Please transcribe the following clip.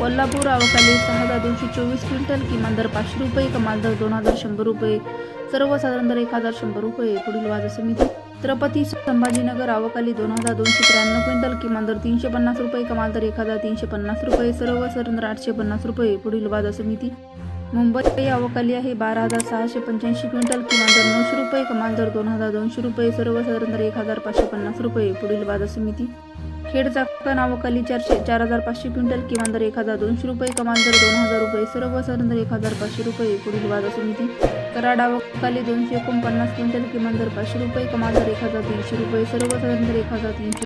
कोल्हापूर अवकाली सहा हजार दोनशे चोवीस क्विंटल किमान दर पाचशे रुपये कमाल दर दोन हजार शंभर रुपये. सर्वसाधारण दर एक हजार शंभर रुपये. पुढील बाजार समिती. छत्रपती संभाजीनगर अवकाली दोन हजार दोनशे त्र्याण्णव क्विंटल किमान दर तीनशे पन्नास रुपये कमाल दर एक हजार तीनशे पन्नास रुपये. सर्वसाधारण दर आठशे पन्नास रुपये. पुढील बाजार समिती. मुंबई अवकाली आहे बारा हजार सहाशे पंच्याऐंशी क्विंटल किमान दर नऊशे रुपये कमाल दर दोन हजार दोनशे रुपये. सर्वसाधारण दर एक हजार पाचशे पन्नास रुपये. पुढील बाजार समिती. खेड चाकण अवकाली चारशे चार हजार पाचशे क्विंटल किमान दर एक हजार दोनशे रुपये कमान दर दोन हजार रुपये सर्वसाधारण दर एक हजार पाचशे रुपये पुढील बाजार समिती कराड अवकाली दोनशे एकोणपन्नास क्विंटल किमान दर पाचशे रुपये कमान दर एक हजार तीनशे रुपये सर्वसाधारण दर एक हजार तीनशे